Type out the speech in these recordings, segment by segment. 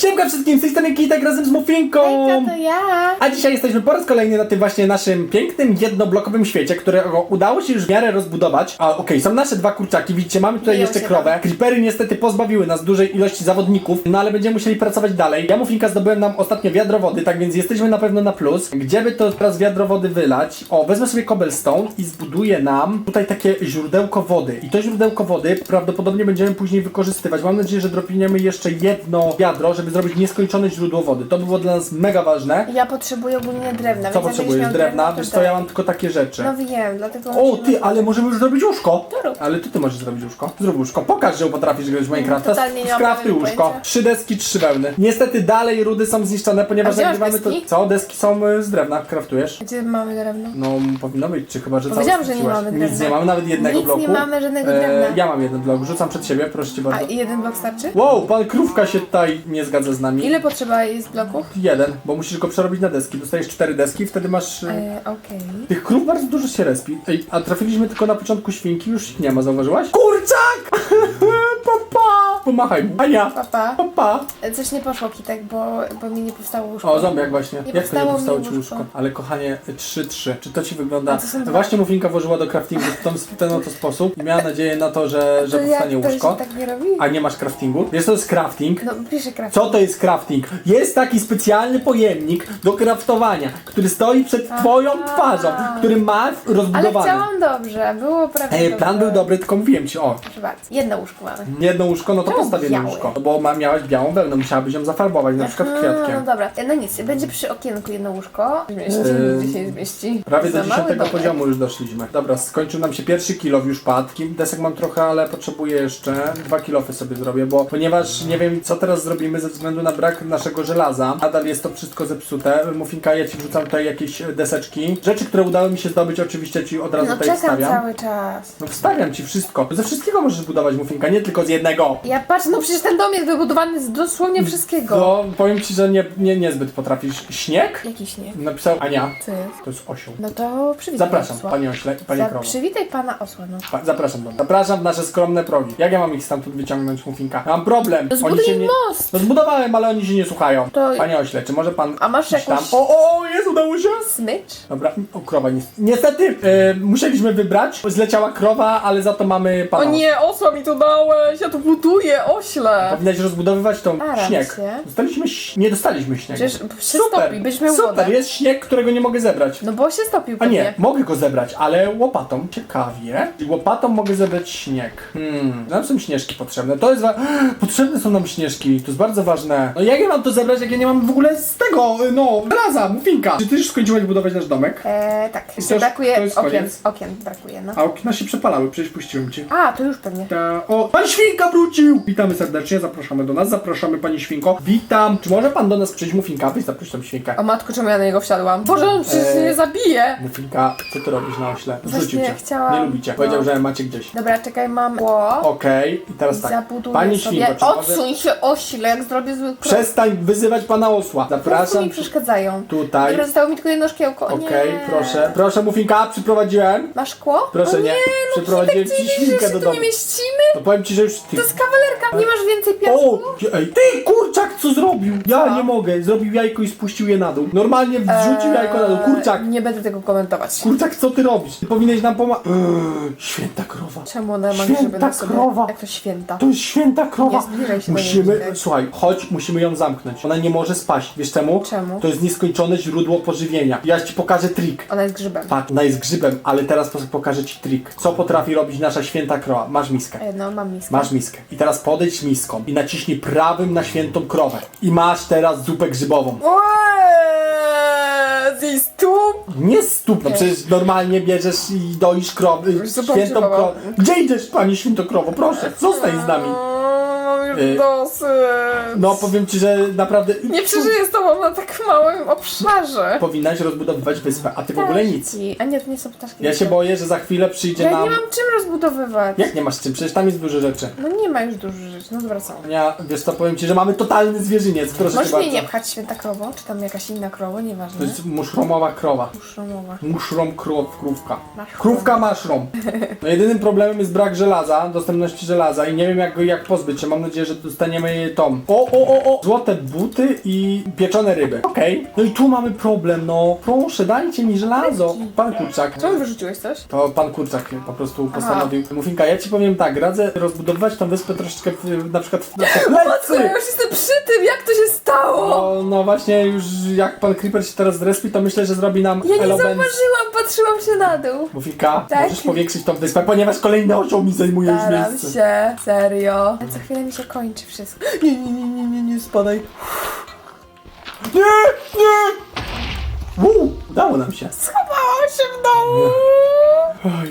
Siemka wszystkim, z tej strony Kitek razem z Mufinką! Hejka, to ja. A dzisiaj jesteśmy po raz kolejny na tym właśnie naszym pięknym, jednoblokowym świecie, którego udało się już w miarę rozbudować. A okej, są nasze dwa kurczaki, widzicie, mamy tutaj Biją jeszcze się krowę. Creepery niestety pozbawiły nas dużej ilości zawodników, no ale będziemy musieli pracować dalej. Ja Mufinka zdobyłem nam ostatnio wiadro wody, tak więc jesteśmy na pewno na plus. Gdzie by to teraz wiadro wody wylać? O, wezmę sobie cobblestone i zbuduję nam tutaj takie źródełko wody. I to źródełko wody prawdopodobnie będziemy później wykorzystywać. Mam nadzieję, że dropniemy jeszcze jedno wiadro, żeby zrobić nieskończone źródło wody. To by było dla nas mega ważne. Ja potrzebuję ogólnie drewna. Co więc potrzebujesz? Drewna? drewno, Wiesz co, ja mam tylko takie rzeczy. No wiem, dlatego... O, ty, ale możemy już zrobić łóżko. To rób. Ale ty, ty możesz zrobić łóżko. Zrób łóżko. Pokaż, że potrafisz grać w Minecrafta. totalnie nie mam żadnego łóżko. pojęcia. Trzy deski, trzy wełny. Niestety dalej rudy są zniszczone, ponieważ A masz nagrywamy to... deski? Co? Deski są y, z drewna. Kraftujesz? Gdzie mamy drewno? No, powinno być, czy chyba, że cały Powiedziałam, że nie mamy Nic drewna. nie mamy, nawet jednego Nic bloku. nie mamy żadnego E, drewna. ja mam jeden blok, rzucam przed siebie, proszę cię A bardzo. jeden blok starczy? Wow, pan Krówka się tutaj nie zgadza z nami. Ile potrzeba jest bloków? Jeden, bo musisz go przerobić na deski. Dostajesz cztery deski, wtedy masz... y, E, Okej. Tych krów bardzo dużo się respi. Ej, a trafiliśmy tylko na początku świnki, już ich nie ma, zauważyłaś? Kurczak! Pomachaj mu. Ania! Papa. Papa! E, Coś nie poszło kitek, bo, bo mi nie powstało łóżko. O, zombiak właśnie. Nie Jak to nie powstało powstało mi ci łóżko. łóżko? Ale kochanie, 3-3. Czy to ci wygląda... A to są dwa. Właśnie Mufinka włożyła do craftingu w ten, w ten oto sposób i miała nadzieję na to, że, że to powstanie jak to łóżko. się tak nie robi? A nie masz craftingu? Wiesz, to jest crafting. No pisze kraft. Co to jest crafting? Jest taki specjalny pojemnik do craftowania, który stoi przed twoją twarzą, który ma Ale rozbudowany. chciałam dobrze, było prawie dobrze. plan był dobry, tylko mówiłem ci, o, Proszę bardzo. Jedno łóżko mamy. jedno łóżko, no to Czemu postaw jedno białe? łóżko. No bo ma, miałaś białą wełnę, musiałabyś ją zafarbować, na przykład Aha, kwiatkiem. No dobra, no nic, będzie przy okienku jedno łóżko. Zmieści, Yy, gdzie się zmieści. Prawie do Za mały dziesiątego domek. poziomu już doszliśmy. Dobra, skończył nam się pierwszy kilo, już padł. Kim- Desek mam trochę, ale potrzebuję jeszcze. Dwa kilofy sobie zrobię, bo ponieważ nie wiem co teraz zrobimy ze względu na brak naszego żelaza. Nadal jest to wszystko zepsute. Mufinka, ja ci wrzucam tutaj jakieś deseczki. Rzeczy, które udało mi się zdobyć, oczywiście ci od razu No tutaj czekam wstawiam. cały czas. No wstawiam ci wszystko. Ze wszystkiego możesz budować Mufinka, nie tylko z jednego. Ja patrz, no przecież ten dom jest wybudowany z dosłownie wszystkiego. No, powiem ci, że nie, nie, niezbyt potrafisz. Śnieg? Jaki śnieg? Napisał Ania. Co jest? To jest osioł. No to przywitaj Zapraszam, osła. panie ośle i panie Za, krowo. Przywitaj pana osła, no. Pa, zapraszam do. Zapraszam w nasze skromne progi. Jak ja mam ich stamtąd wyciągnąć, Mufinka? Mam problem. To Oni zbuduj się nie... most! No zbudowałem, ale oni się nie słuchają. To- Panie ośle, czy może pan A masz iść tam? jakąś- O, o, jest, udało się! Smycz? Dobra, o, krowa nie... Niestety, e, musieliśmy wybrać. Zleciała krowa, ale za to mamy pana. O nie, osła mi tu dałeś, ja tu buduję, ośle. Powinnaś rozbudowywać tą Staram śnieg. się. Dostaliśmy ś... Nie dostaliśmy śniegu. Przecież się stopi, byś miał Super, wodę. jest śnieg, którego nie mogę zebrać. No bo się stopił A pewnie. nie, mogę go zebrać, ale łopatą. Ciekawie. I łopatą mogę zebrać śnieg. Hmm, nam są śnieżki potrzebne. To jest. Wa- potrzebne są nam śnieżki, to jest bardzo ważne. No jak ja mam to zebrać, jak ja nie mam w ogóle z tego, y, no, raza, mufinka. Czy ty już skończyłaś budować nasz domek? Eee, tak, to już- brakuje to jest okien. koniec? Okien brakuje, no. A okna się przepalały, przecież puściłem cię. A, to już pewnie. Ta- O, pan Świnka wrócił! Witamy serdecznie, zapraszamy do nas, zapraszamy pani Świnko. Witam. Czy może pan do nas przyjść, Mufinka? Weź zaproś tam Świnkę. O matko, czemu ja na niego wsiadłam? Boże, on przecież Eee. mnie zabije. Mufinka, co ty robisz na ośle? Zrzucił Właśnie cię. chciałam- Nie lubicie. Powiedział, no. że macie gdzieś. Dobra, czekaj, mam ło. Okej, i teraz tak. Zabuduję Pani sobie. Świnko, czy może... Odsuń się ośle, jak zrobię zły krok. Przestań wyzywać pana osła. Zapraszam mi przeszkadzają. tutaj. Dobra, zostało mi tylko jedno szkiełko. O Okej, nie. proszę. Proszę, Mufinka, przyprowadziłem. Masz szkło? Proszę o nie. nie. no Przyprowadziłem Kitek, ci nie świnkę że do tu domu. nie mieścimy? To powiem ci, że już ty. To jest kawalerka. Nie masz więcej piasku? O! Ej, ty kurczak co zrobił? Ja Co? nie mogę. Zrobił jajko i spuścił je na dół. Normalnie wrzucił jajko na dół. Kurczak. Nie będę tego komentować. Kurczak, co ty robisz? Ty powinieneś nam pomagać. Święta krowa. Czemu ona ma Święta na sobie... krowa. Jak to święta? To jest święta krowa. Nie zbliżaj się do niej, musimy, słuchaj, chodź, musimy ją zamknąć. Ona nie może spaść. Wiesz czemu? Czemu? To jest nieskończone źródło pożywienia. Ja ci pokażę trik. Ona jest grzybem. Tak, ona jest grzybem, ale teraz pokażę ci trik. Co potrafi robić nasza święta krowa? Masz miskę. No, mam miskę. Masz miskę. I teraz podejdź miską i naciśnij prawym na świętą krowę. I masz teraz zupę grzybową. Eee, Zjedz tu. Nie stóp, no przecież normalnie bierzesz i doisz krowy, świętą krowę. Gdzie idziesz, pani święto krowo? Proszę, zostań z nami. Y, dosyć. No powiem ci, że naprawdę... Nie przeżyję z tobą na tak małym obszarze. Powinnaś rozbudowywać wyspę, a ty w ogóle nic. Ptaszki. A nie, to nie są ptaszki. Ja się boję, że za chwilę przyjdzie Ja nam... nie mam czym rozbudowywać. Jak nie masz czym? Przecież tam jest dużo rzeczy. No nie ma już dużo rzeczy. No dobra, są. Ja, wiesz co, powiem ci, że mamy totalny zwierzyniec, proszę cię Możesz bardzo. mnie nie pchać święta krowo, czy tam jakaś inna krowo, To nieważne. jest muszromowa krowa. Muszromowa. Muszrom krow, krówka. Mushroom. Krówka mushroom. No jedynym problemem jest brak żelaza, dostępności żelaza i nie wiem jak, go- jak pozbyć się. Mam nadzieję, będzie, że dostaniemy tom. O, o, o, o! Złote buty i pieczone ryby. Okej. No i tu mamy problem, no. Proszę, dajcie mi żelazo. Pan Kurczak. Czemu wyrzuciłeś coś? To pan Kurczak po prostu postanowił. Mufinka, ja ci powiem tak, radzę rozbudowywać tą wyspę troszeczkę w, na przykład w Matko, plecy. ja już jestem przy tym, jak to się stało? No, no właśnie, już jak pan Creeper się teraz zrespi, to myślę, że zrobi nam Ja nie element. zauważyłam, patrzyłam się na dół. Mufinka, Tak. możesz powiększyć tą wyspę, ponieważ kolejny osioł mi zajmuje już Staram miejsce. się, serio. Ale co chwilę mi się kończy wszystko. Nie, nie, nie, nie, nie, nie, spadaj. Nie, nie! Uuu, udało nam się. Schowałam się w domu.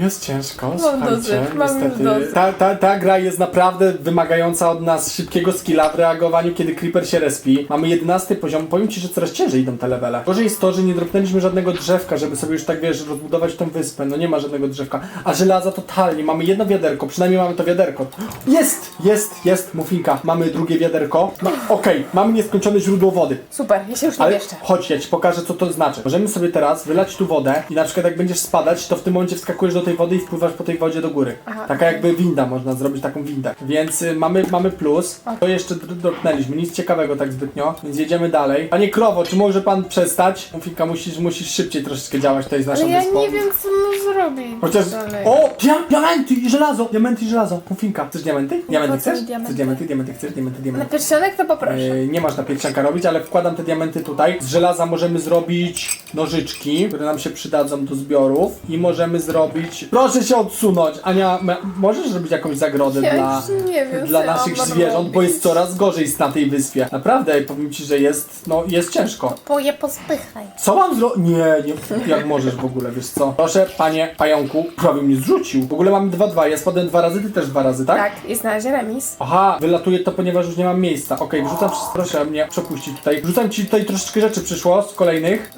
Jest ciężko, słuchajcie, dosyć, mam niestety. dosyć. Ta, ta, ta gra jest naprawdę wymagająca od nas szybkiego skilla w reagowaniu, kiedy Creeper się respi. Mamy 11 poziom, powiem ci, że coraz ciężej idą te levele. Gorzej jest to, że nie dropnęliśmy żadnego drzewka, żeby sobie już tak, wiesz, rozbudować tą wyspę. No nie ma żadnego drzewka. A żelaza totalnie, mamy jedno wiaderko, przynajmniej mamy to wiaderko. Jest, jest, jest, mufinka. Mamy drugie wiaderko. No, Okej, mamy nieskończone źródło wody. Super, ja się już nie Ale mieszczę. chodź, ja ci pokażę, co to znaczy. Możemy sobie teraz wylać tu wodę i na przykład jak będziesz spadać, to w tym momencie wskakujesz do tej wody i wpływasz po tej wodzie do góry. Aha. Taka jakby winda, można zrobić taką windę. Więc y, mamy, mamy plus. To jeszcze dr- dropnęliśmy, nic ciekawego tak zbytnio, więc jedziemy dalej. Panie Krowo, czy może pan przestać? Mufika, musisz, musisz szybciej troszeczkę działać tutaj z naszą Ale ja wyspą. nie wiem, co mu zrobić. Chociaż. dalej. O! Dia diamenty i żelazo! Diamenty i żelazo. Mufinka, chcesz diamenty? Diamenty mi chcesz? diamenty? Chcesz diamenty? Diamenty chcesz? Diamenty, Na diamenty. pierścionek to poproszę. E, nie masz na pierścionka robić, ale wkładam te diamenty tutaj. Z żelaza możemy zrobić nożyczki, które nam się przydadzą do zbiorów. I możemy zrobić... Proszę się odsunąć! Ania, możesz zrobić jakąś zagrodę Ja dla... już nie wiem, Dla co ja naszych mam zwierząt, bo robić. jest coraz gorzej na tej wyspie. Naprawdę, powiem ci, że jest, no, jest ciężko. Po je pospychaj. Co mam zrobić? Nie, nie, jak możesz w ogóle, wiesz co? Proszę, panie pająku, prawie mnie zrzucił. W ogóle mamy 2-2, ja spadłem dwa razy, ty też dwa razy, tak? Tak, jest na razie remis. Aha, wylatuje to, ponieważ już nie mam miejsca. Okej, wrzucam wszystko. Proszę mnie przepuścić tutaj. Wrzucam ci tutaj troszeczkę rzeczy przyszło z kolejnych.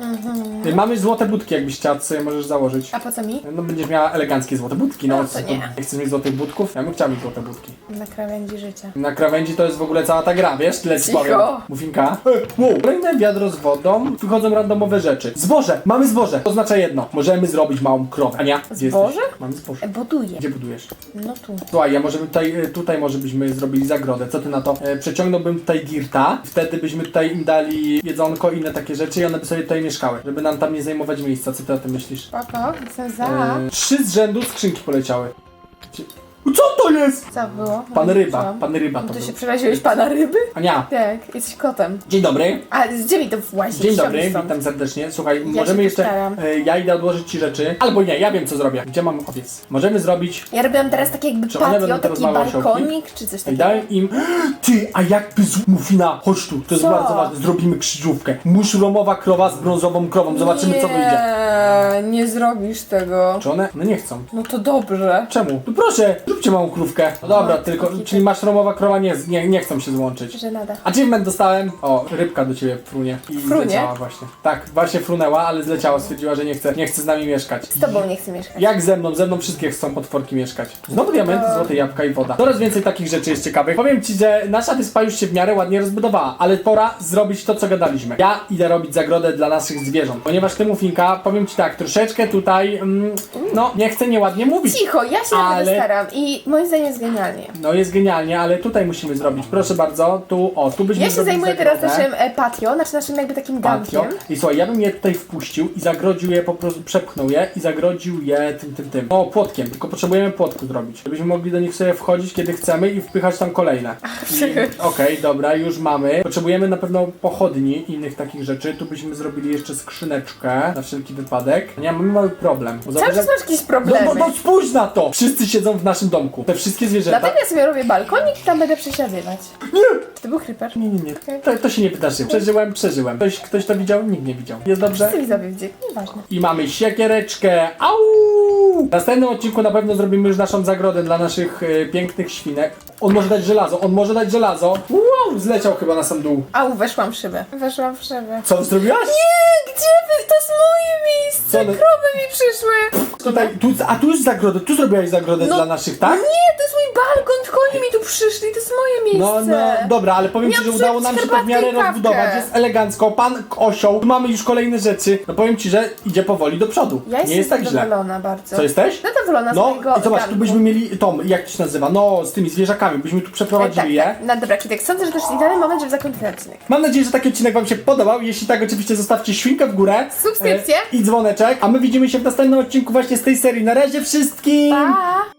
Y, Mamy złote budki, jakbyś chciała, sobie możesz założyć. A po co mi? No będziesz miała eleganckie złote budki. No, No to nie. chcesz mieć złotych budków? Ja bym chciał mieć złote budki. Na krawędzi życia. Na krawędzi to jest w ogóle cała ta gra, wiesz? Tyle ci Cicho. powiem. Mufinka. E, Wow. Kolejne wiadro z wodą. Wychodzą randomowe rzeczy. Zboże! Mamy zboże! To oznacza jedno. Możemy zrobić małą krowę. Ania, gdzie Zboże? jesteś? Mamy zboże. E, buduję. Gdzie budujesz? No tu. Słuchaj, ja może bym tutaj, e, tutaj może byśmy zrobili zagrodę. Co ty na to? E, przeciągnąłbym tutaj dirta. Wtedy byśmy tutaj im dali jedzonko i inne takie rzeczy i one by sobie tutaj mieszkały. Żeby nam tam nie zajmować miejsca. Co ty o tym myślisz? Spoko, jestem za. E, trzy z rzędu skrzynki poleciały. Gdzie- Co to jest? Co było? Pan No, ryba. Pan ryba to Tu się był. przeraziłeś pana ryby? Ania, Tak, jesteś kotem. dzień dobry. A gdzie mi to włazi? Dzień dobry, witam serdecznie. Słuchaj, się możemy jeszcze. postaram. E, ja idę odłożyć ci rzeczy. Albo nie, ja wiem co zrobię. Gdzie mam owiec? Możemy zrobić. Ja robiłam teraz taki jakby Czy one będą patio, teraz taki małe osiołki? balkonik, czy coś I takiego. daj im. Ty, a jakby z Mufina, chodź tu, to jest Co? bardzo ważne. Zrobimy krzyżówkę. Muszromowa krowa z brązową krową. Zobaczymy co wyjdzie. Nie, nie zrobisz tego. Czy one? No nie chcą. No to dobrze. Czemu? No proszę, zróbcie małą krówkę. No dobra, No, tylko, taki czyli maszromowa krowa nie, nie, nie chcą się złączyć. Że nada. Achievement dostałem. O, rybka do ciebie frunie. I Frunie? zleciała właśnie. Tak, właśnie frunęła, ale zleciała. Stwierdziła, że nie chce, nie chce z nami mieszkać. Z tobą nie chcę mieszkać. Jak ze mną? Ze mną wszystkie chcą potworki mieszkać. Znowu diamenty, złote jabłka i woda. Coraz więcej takich rzeczy jest ciekawych. Powiem ci, że nasza wyspa już się w miarę ładnie rozbudowała, ale pora zrobić to, co gadaliśmy. Ja idę robić zagrodę dla naszych zwierząt, ponieważ ty, Mufinka, powiem ci tak, troszeczkę tutaj, mm, no, nie chcę nieładnie mówić. Cicho, ja się Ale- naprawdę staram i moim zdaniem jest genialnie. No jest genialnie, ale tutaj musimy zrobić. Proszę bardzo, tu, o, tu byśmy Ja się zrobili zajmuję teraz zagrodę. naszym e, patio, znaczy naszym jakby takim Patio. gankiem. I słuchaj, ja bym je tutaj wpuścił i zagrodził je po prostu, przepchnął je i zagrodził je tym, tym, tym. No, płotkiem, tylko potrzebujemy płotku zrobić. Żebyśmy mogli do nich sobie wchodzić kiedy chcemy i wpychać tam kolejne. I- Okej, dobra, już mamy. Potrzebujemy na pewno pochodni i innych takich rzeczy. Tu byśmy zrobili jeszcze skrzyneczkę na wszelki wypadek. Nie, mamy mały problem. Bo Cały zobacz, czas jak- masz jakieś no, problemy. no, no spójrz na to! Wszyscy siedzą w naszym domku. Te wszystkie zwierzęta. Dlatego ja sobie robię balkonik i tam będę przesiadywać. Nie! Czy to był creeper? Nie, nie, nie. To, to się nie wydarzyło. Przeżyłem, przeżyłem. Ktoś, ktoś to widział? Nikt nie widział. Jest dobrze? Wszyscy widzowie widzieli, nieważne. I mamy siekiereczkę. Au! W następnym odcinku na pewno zrobimy już naszą zagrodę dla naszych e, pięknych świnek. On może dać żelazo, on może dać żelazo. Wow, zleciał chyba na sam dół. Au, weszłam w szybę. Weszłam w szybę. Co zrobiłaś? Nie, gdzie wy? To jest moje miejsce! Co one- Krowy mi przyszły! Tutaj, tu, a tu już zagrodę, tu zrobiłaś zagrodę No, dla naszych, tak? Nie, to jest balkon, tylko oni mi tu przyszli, to jest moje No, miejsce. no, dobra, ale powiem Ci, że udało nam się to w herbatkę miarę i kawkę. rozbudować. Jest elegancko, pan osioł, mamy już kolejne rzeczy. No powiem Ci, że idzie powoli do przodu. Ja jestem Nie jest tak źle. zadowolona bardzo. Co jesteś? Zadowolona z No mojego i zobacz, tu byśmy mieli tą, jak to się nazywa, no z tymi zwierzakami. byśmy tu przeprowadzili je. tak, tak. No dobra, Kitek, sądzę, że to jest idealny moment, żeby zakończyć ten odcinek. Mam nadzieję, że taki odcinek Wam się podobał. Jeśli tak, oczywiście zostawcie świnkę w górę. Subskrypcję. e, I dzwoneczek. A my widzimy się w następnym odcinku właśnie z tej serii. Na razie wszystkim! Pa!